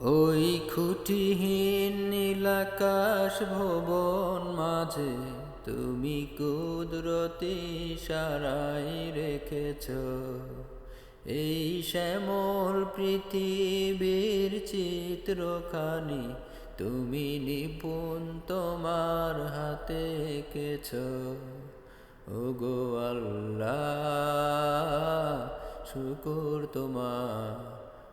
ওই খুঁটিহীন নীলাকাশ ভবন মাঝে তুমি কুদরতি সারাই রেখেছ। এই শ্যামল পৃথিবীর চিত্রখানি তুমি নিপুণ তোমার হাতে এঁকেছ। ওগো আল্লাহ, শুকুর তোমার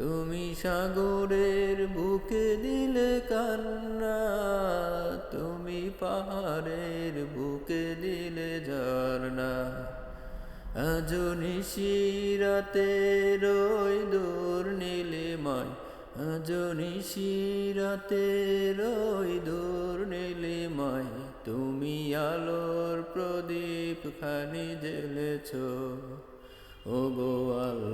তুমি সাগরের বুকে দিলে কান্না, তুমি পাহাড়ের বুকে দিলে ঝর্ণা। আজনি শিরাতে রই দূর নীলিমায় আজনি শিরাতে রই দূর নীলিমায়, তুমি আলোর প্রদীপ খানি জ্বেলেছ। ওগো আল্লাহ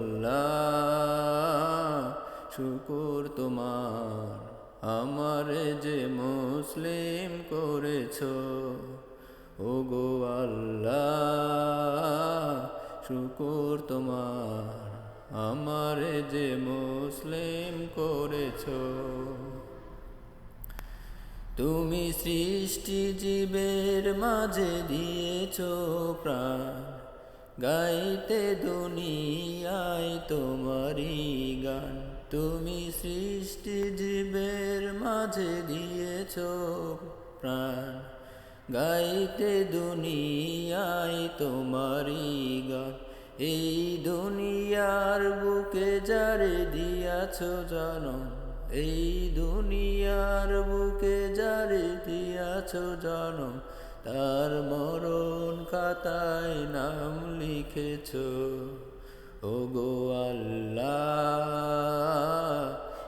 শুকুর তোমার, আমার যে মুসলিম করেছ। ওগো আল্লাহ, শুকুর তোমার, আমার যে মুসলিম করেছ। তুমি সৃষ্টি জীবের মাঝে দিয়েছ প্রাণ, গাইতে দুনিয়ায় তোমারই গান। তুমি সৃষ্টি জীবের মাঝে দিয়েছ প্রাণ। গাইতে দুনিয়ায় তোমারই গান। এই দুনিয়ার বুকে যারে দিয়াছ জনম, এই দুনিয়ার বুকে যারে দিয়াছ জনম, তার মরণ খাতায় নাম লিখেছ। ওগো আল্লাহ